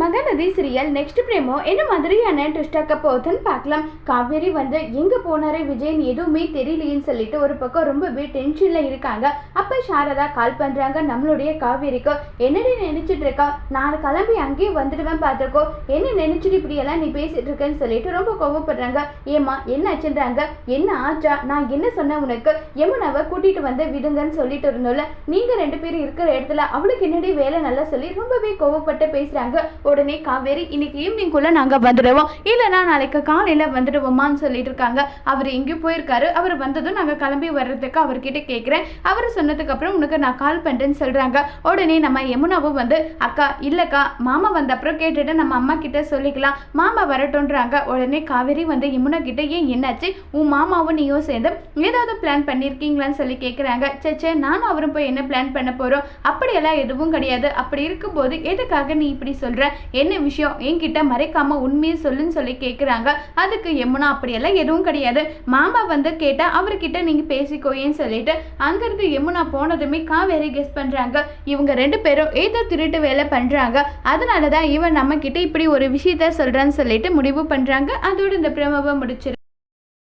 Mahanadi serial next பிரேமோ என்ன மாதிரியான ட்விஸ்டாக்க போகுதுன்னு பார்க்கலாம். காவேரி வந்து எங்கே போனாரு விஜயன் எதுவுமே தெரியலையேன்னு சொல்லிட்டு ஒரு பக்கம் ரொம்பவே டென்ஷனில் இருக்காங்க. அப்போ சாரதா கால் பண்ணுறாங்க நம்மளுடைய காவேரிக்கு. என்னடி நினச்சிட்டு இருக்கா? நான் கிளம்பி அங்கேயே வந்துடுவேன் பார்த்துக்கோ. என்ன நினச்சிட்டு இப்படியெல்லாம் நீ பேசிட்டு இருக்கேன்னு சொல்லிட்டு ரொம்ப கோவப்படுறாங்க. ஏமா என்ன ஆச்சுன்றாங்க? என்ன ஆச்சா? நான் என்ன சொன்னேன் உனக்கு? யமுனாவை கூட்டிகிட்டு வந்து விடுங்கன்னு சொல்லிட்டு இருந்தோம்ல. நீங்கள் ரெண்டு பேரும் இருக்கிற இடத்துல அவளுக்கு என்னடி வேலை நல்லா சொல்லி ரொம்பவே கோவப்பட்டு பேசுகிறாங்க உடனே காவேரி இன்னைக்கு ஈவினிங்குள்ளே நாங்கள் வந்துடுவோம் இல்லைனா நாளைக்கு காலையில் வந்துடுவோமான்னு சொல்லிட்டு இருக்காங்க. அவர் எங்கேயும் போயிருக்காரு. அவர் வந்ததும் நாங்கள் கிளம்பி வர்றதுக்கு அவர்கிட்ட கேட்குறேன் அவர் சொன்னதுக்கப்புறம் உனக்கு நான் கால் பண்ணுறேன்னு சொல்கிறாங்க உடனே நம்ம யமுனாவும் வந்து அக்கா இல்லைக்கா மாமா வந்த அப்புறம் கேட்டுட்டு நம்ம அம்மா கிட்ட சொல்லிக்கலாம். மாமா வரட்டும்ன்றாங்க. உடனே காவேரி வந்து யமுனா கிட்ட ஏன் என்னாச்சு? உன் மாமாவும் நீயும் சேர்ந்து ஏதாவது பிளான் பண்ணியிருக்கீங்களான்னு சொல்லி கேட்குறாங்க சேச்சே நானும் அவரும் போய் என்ன பிளான் பண்ண போகிறோம் அப்படியெல்லாம் எதுவும் கிடையாது. அப்படி இருக்கும்போது எதுக்காக நீ இப்படி சொல்கிற என்ன விஷயம்? என்கிட்ட மறைக்காம உண்மையை சொல்லுன்னு சொல்லி கேட்குறாங்க அதுக்கு யமுனா அப்படியெல்லாம் எதுவும் கிடையாது. மாமா வந்து கேட்டா அவர்கிட்ட நீங்க பேசிக்கோயேன்னு சொல்லிட்டு அங்கேருந்து யமுனா போனதுமே காவேரி கெஸ் பண்றாங்க. இவங்க ரெண்டு பேரும் ஏதோ திருட்டு வேலை பண்றாங்க. அதனால தான் இவன் நம்ம கிட்ட இப்படி ஒரு விஷயத்த சொல்றான்னு சொல்லிட்டு முடிவு பண்றாங்க. அதோட இந்த பிரமவை முடிச்சிரு